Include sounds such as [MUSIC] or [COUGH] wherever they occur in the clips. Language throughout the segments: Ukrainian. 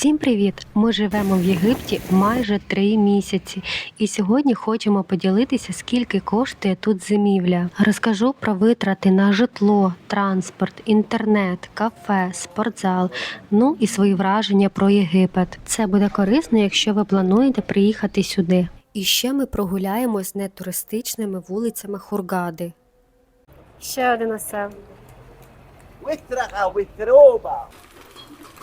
Всім привіт! Ми живемо в Єгипті майже три місяці, і сьогодні хочемо поділитися, скільки коштує тут зимівля. Розкажу про витрати на житло, транспорт, інтернет, кафе, спортзал, ну і свої враження про Єгипет. Це буде корисно, якщо ви плануєте приїхати сюди. І ще ми прогуляємось не туристичними вулицями Хургади. Ще один осел. Витраха, витруба!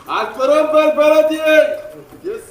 Alperen Belbelediye. Yes.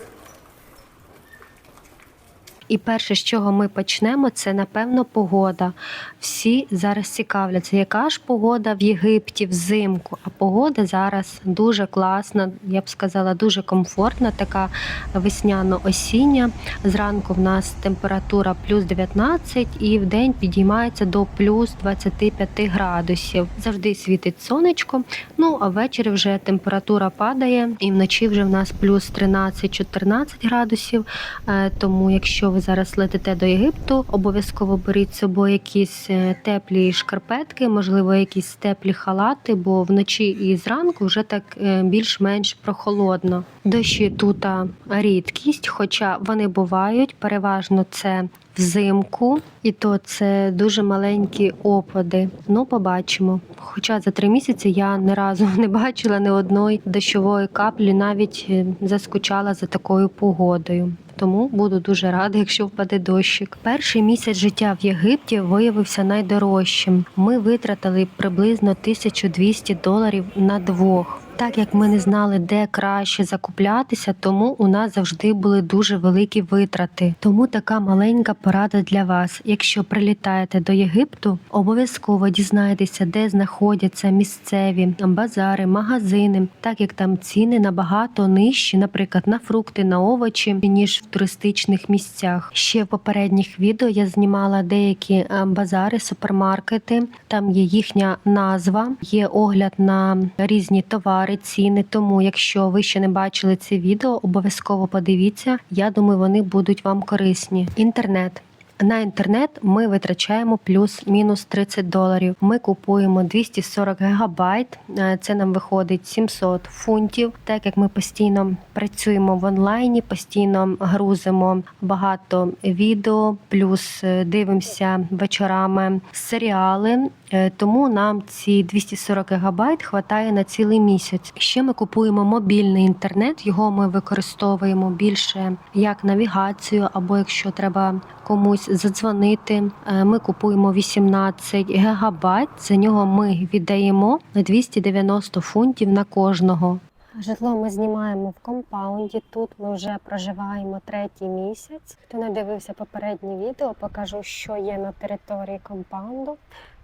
І перше, з чого ми почнемо, це напевно погода. Всі зараз цікавляться, яка ж погода в Єгипті взимку. А погода зараз дуже класна, я б сказала, дуже комфортна, така весняно-осіння. Зранку в нас температура плюс 19 і в день підіймається до плюс 25 градусів. Завжди світить сонечко. Ну а ввечері вже температура падає, і вночі вже в нас плюс 13-14 градусів. Е, Тому, якщо ви зараз летите до Єгипту, обов'язково беріть з собою якісь е, теплі шкарпетки, можливо, якісь теплі халати, бо вночі і зранку вже так е, більш-менш прохолодно. Дощі тут рідкість, хоча вони бувають. Переважно це взимку, і то це дуже маленькі опади. Ну, побачимо. Хоча за три місяці я ні разу [LAUGHS] не бачила ні одної дощової каплі, навіть е, заскучала за такою погодою. Тому буду дуже рада, якщо впаде дощик. Перший місяць життя в Єгипті виявився найдорожчим. Ми витратили приблизно 1200 доларів на двох. Так як ми не знали, де краще закуплятися, тому у нас завжди були дуже великі витрати. Тому така маленька порада для вас. Якщо прилітаєте до Єгипту, обов'язково дізнайтеся, де знаходяться місцеві базари, магазини, так як там ціни набагато нижчі, наприклад, на фрукти, на овочі, ніж в туристичних місцях. Ще в попередніх відео я знімала деякі е, базари, супермаркети. Там є їхня назва, є огляд на різні товари, ціни. Тому, якщо ви ще не бачили це відео, обов'язково подивіться. Я думаю, вони будуть вам корисні. Інтернет. На інтернет ми витрачаємо плюс-мінус 30 доларів. Ми купуємо 240 гігабайт. Е, Це нам виходить 700 фунтів. Так як ми постійно працюємо в онлайні, постійно грузимо багато відео, плюс е, дивимося вечорами серіали. Е, Тому нам ці 240 гігабайт хватає на цілий місяць. Ще ми купуємо мобільний інтернет. Його ми використовуємо більше як навігацію, або якщо треба комусь задзвонити. Е, Ми купуємо 18 гігабайт. За нього ми віддаємо 290 фунтів на кожного. Житло ми знімаємо в компаунді. Тут ми вже проживаємо третій місяць. Хто не дивився попереднє відео, покажу, що є на території компаунду.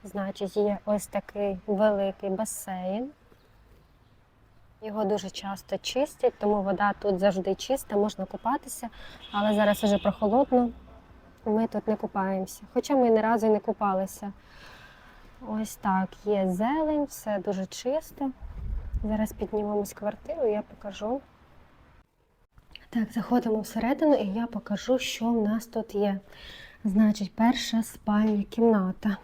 Значить, є ось такий великий басейн. Його дуже часто чистять, тому вода тут завжди чиста, можна купатися, але зараз вже прохолодно. Ми тут не купаємося. Хоча ми ні разу не купалися. Ось так, є зелень, все дуже чисто. Зараз піднімемось квартиру, я покажу. Так, заходимо всередину і я покажу, що в нас тут є. Значить, перша спальня кімната.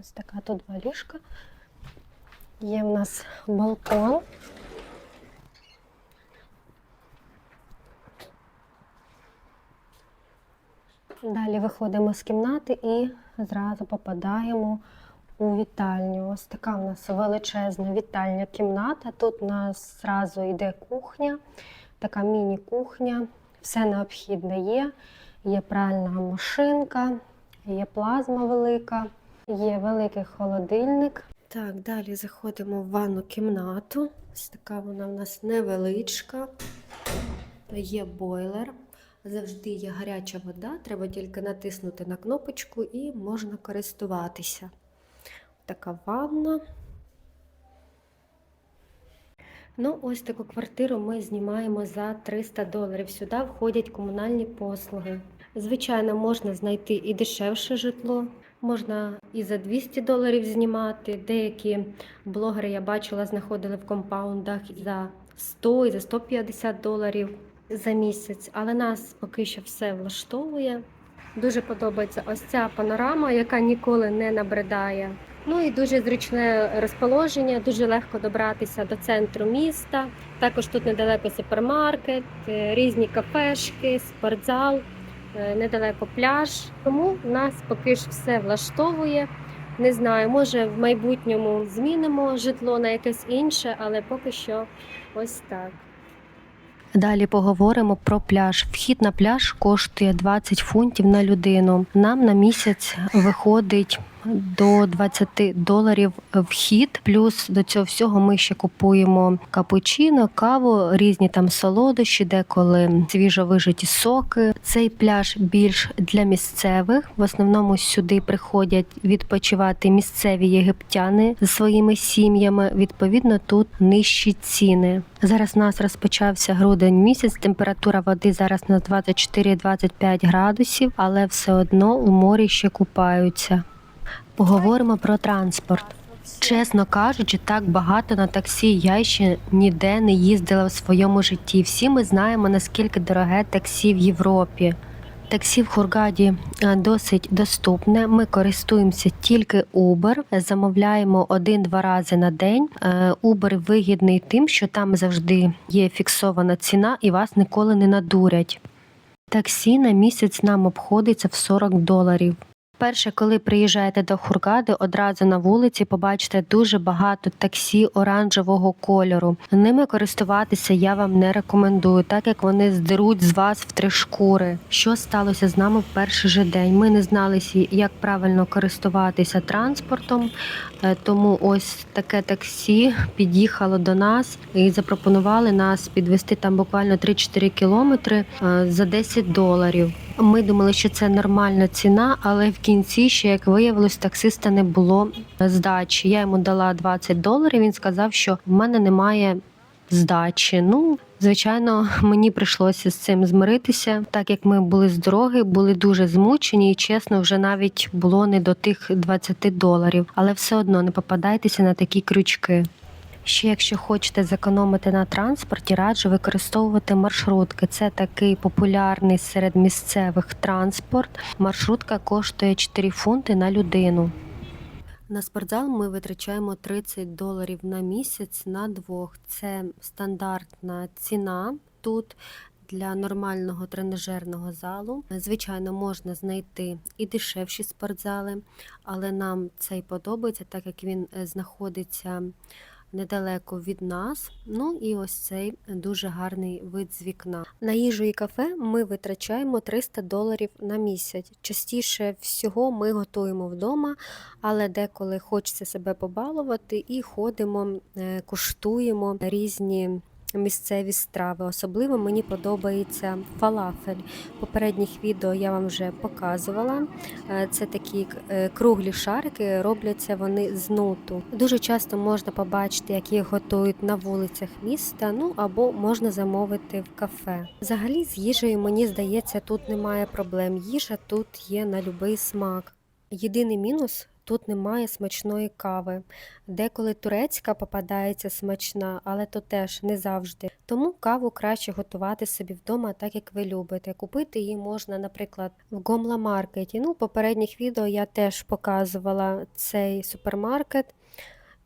Ось така тут два ліжка. Є в нас балкон. Далі виходимо з кімнати і зразу попадаємо у вітальню. Ось така у нас величезна вітальня кімната. Тут у нас зразу йде кухня, така міні-кухня. Все необхідне є. Є пральна машинка, є плазма велика, є великий холодильник. Так, далі заходимо в ванну кімнату. Ось така вона в нас невеличка. Є бойлер. Завжди є гаряча вода, треба тільки натиснути на кнопочку і можна користуватися. Така ванна. Ну, ось таку квартиру ми знімаємо за 300 доларів. Сюди входять комунальні послуги. Звичайно, можна знайти і дешевше житло, можна і за 200 доларів знімати. Деякі блогери я бачила, знаходили в компаундах за 100 і за 150 доларів за місяць, але нас поки що все влаштовує. Дуже подобається ось ця панорама, яка ніколи не набридає. Ну і дуже зручне розположення, дуже легко добратися до центру міста. Також тут недалеко супермаркет, е, різні кафешки, спортзал, е, недалеко пляж. Тому нас поки ж все влаштовує. Не знаю, може в майбутньому змінимо житло на якесь інше, але поки що ось так. Далі поговоримо про пляж. Вхід на пляж коштує 20 фунтів на людину. Нам на місяць виходить до 20 доларів вхід. Плюс до цього всього ми ще купуємо капучино, каву, різні там солодощі, деколи свіжовижиті соки. Цей пляж більш для місцевих. В основному сюди приходять відпочивати місцеві єгиптяни зі своїми сім'ями. Відповідно, тут нижчі ціни. Зараз у нас розпочався грудень місяць. Температура води зараз на 24-25 градусів, але все одно у морі ще купаються. Поговоримо про транспорт. Чесно кажучи, так багато на таксі я ще ніде не їздила в своєму житті. Всі ми знаємо, наскільки дороге таксі в Європі. Таксі в Хургаді е, досить доступне. Ми користуємося тільки Uber, замовляємо один-два рази на день. Е, Uber вигідний тим, що там завжди є фіксована ціна і вас ніколи не надурять. Таксі на місяць нам обходиться в 40 доларів. Перше, коли приїжджаєте до Хургади, одразу на вулиці побачите дуже багато таксі оранжевого кольору. Ними користуватися я вам не рекомендую, так як вони здеруть з вас в три шкури. Що сталося з нами в перший же день? Ми не зналися, як правильно користуватися транспортом, е, тому ось таке таксі під'їхало до нас і запропонували нас підвести там буквально 3-4 кілометри е, за 10 доларів. Ми думали, що це нормальна ціна, але в кінці ще, як виявилось, таксиста не було здачі. Я йому дала 20 доларів. Він сказав, що в мене немає здачі. Ну, звичайно, мені прийшлося з цим змиритися, так як ми були з дороги, були дуже змучені, і чесно, вже навіть було не до тих 20 доларів. Але все одно не попадайтеся на такі крючки. Ще якщо хочете зекономити на транспорті, раджу використовувати маршрутки. Це такий популярний серед місцевих транспорт. Маршрутка коштує 4 фунти на людину. На спортзал ми витрачаємо 30 доларів на місяць на двох. Це стандартна ціна тут. Для нормального тренажерного залу, звичайно, можна знайти і дешевші спортзали, але нам цей подобається, так як він е, знаходиться недалеко від нас. Ну і ось цей дуже гарний вид з вікна. На їжу і кафе ми витрачаємо 300 доларів на місяць. Частіше всього ми готуємо вдома, але деколи хочеться себе побалувати і ходимо, е, куштуємо різні. Місцеві страви. Особливо мені подобається фалафель. Попередніх відео я вам вже показувала. Е, Це такі е, круглі шарики, робляться вони з нуту. Дуже часто можна побачити, як їх готують на вулицях міста, ну або можна замовити в кафе. Взагалі з їжею, мені здається, тут немає проблем. Їжа тут є на будь-який смак. Єдиний мінус. Тут немає смачної кави. Деколи турецька попадається смачна, але то теж не завжди. Тому каву краще готувати собі вдома, так як ви любите. Купити її можна, наприклад, в Гомла маркеті. Ну, в попередніх відео я теж показувала цей супермаркет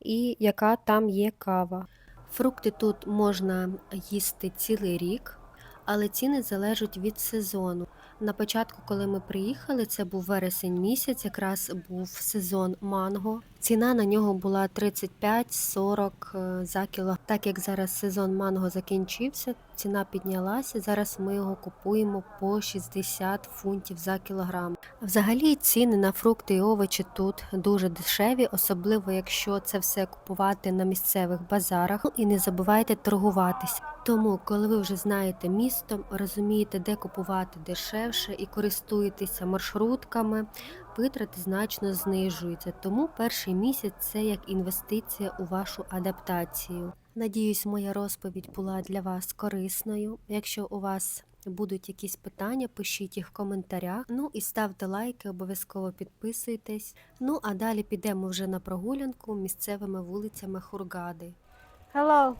і яка там є кава. Фрукти тут можна їсти цілий рік, але ціни залежать від сезону. На початку, коли ми приїхали, це був вересень місяць, якраз був сезон манго. Ціна на нього була 35-40 е, за кіло. Так як зараз сезон манго закінчився, ціна піднялася. Зараз ми його купуємо по 60 фунтів за кілограм. Взагалі ціни на фрукти і овочі тут дуже дешеві, особливо якщо це все купувати на місцевих базарах. Ну, І не забувайте торгуватись. Тому, коли ви вже знаєте місто, розумієте, де купувати дешевше і користуєтеся маршрутками, витрати значно знижуються. Тому перший місяць це як інвестиція у вашу адаптацію. Надіюсь, моя розповідь була для вас корисною. Якщо у вас будуть якісь питання, пишіть їх в коментарях. Ну і ставте лайки, обов'язково підписуйтесь. Ну а далі підемо вже на прогулянку місцевими вулицями Хургади. Hello.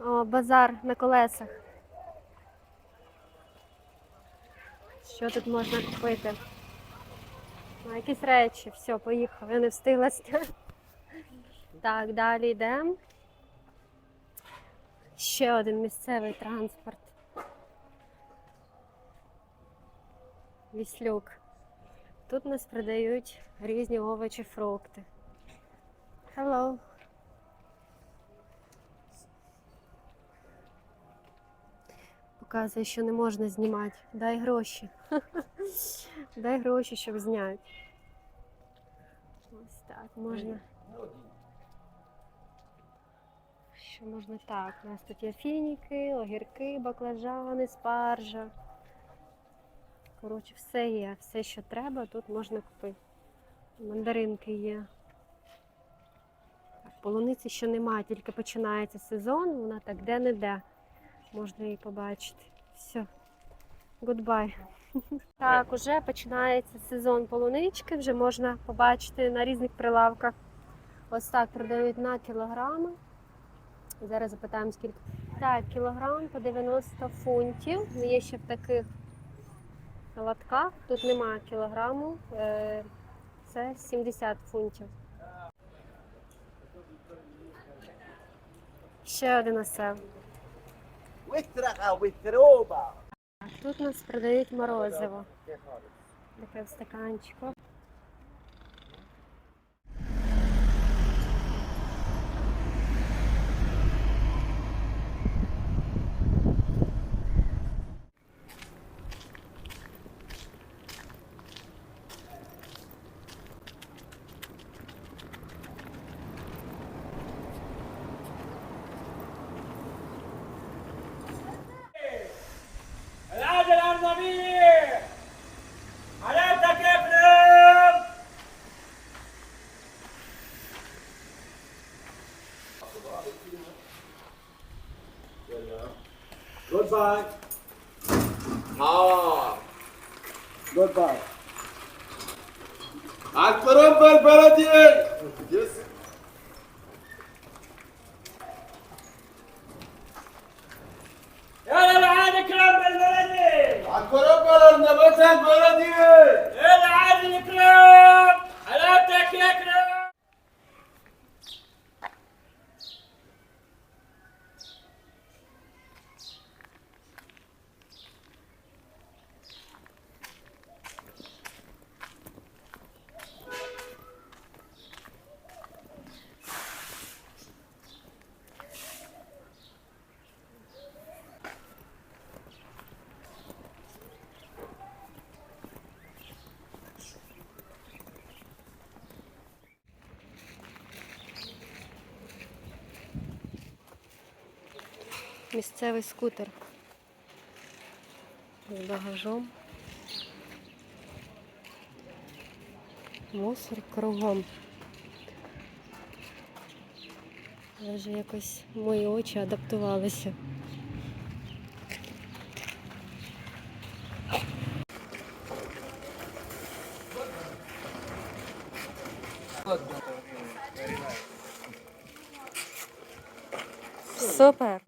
О, базар на колесах. Що тут можна купити? А, якісь речі, все, поїхав, я не встигла. Так, далі йдемо. Ще один місцевий транспорт. Віслюк. Тут нас продають різні овочі, фрукти. Hello. Показує, що не можна знімати. Дай гроші. [LAUGHS] Дай гроші, щоб зняти. Ось так можна. Що можна так? У нас тут є фініки, огірки, баклажани, спаржа. Коротше, все є, все, що треба, тут можна купити. Мандаринки є. Полуниці ще немає, тільки починається сезон, вона так де-не-де. Можна її побачити. Все. Goodbye. [LAUGHS] Так, уже починається сезон полунички, вже можна побачити на різних прилавках. Ось так продають на кілограми. Зараз запитаємо скільки. Так, кілограм по 90 фунтів. Ну, Є ще в таких лотках. Тут немає кілограму. Е, Це 70 фунтів. Ще один осел. Тут нас продають морозиво. Таке в стаканчику. विक्रम बल्ला जी आप करो करो नमस्कार बोलो जी ए राज विक्रम अरे तक विक्रम Місцевий скутер з багажом. Мусор кругом. Але вже якось мої очі адаптувалися. Супер!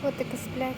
Котики сплять.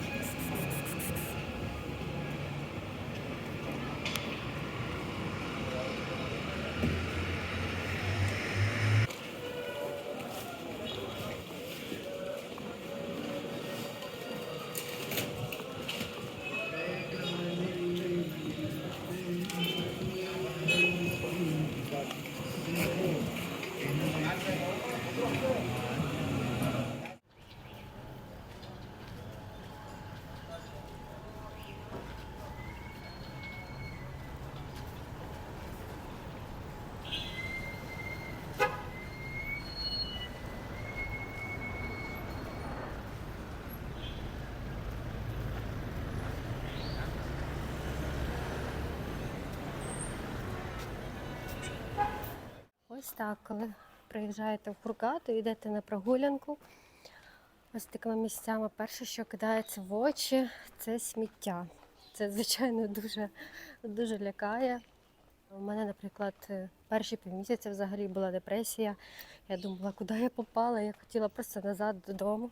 Ось так, коли приїжджаєте в Хургату, йдете на прогулянку. Ось такими місцями перше, що кидається в очі, це сміття. Це, звичайно, дуже, дуже лякає. У мене, наприклад, перші півмісяця взагалі була депресія. Я думала, куди я попала, я хотіла просто назад додому.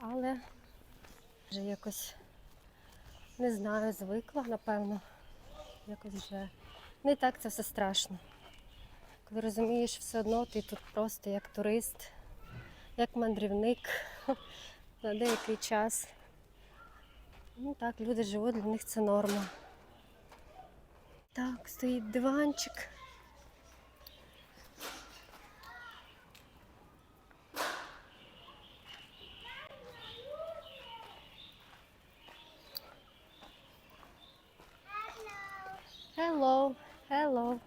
Але вже якось не знаю, звикла, напевно. Якось вже не так це все страшно. Коли розумієш, все одно ти тут просто як турист, як мандрівник [LAUGHS] на деякий час. Ну так, люди живуть, для них це норма. Так, стоїть диванчик. Hello, hello.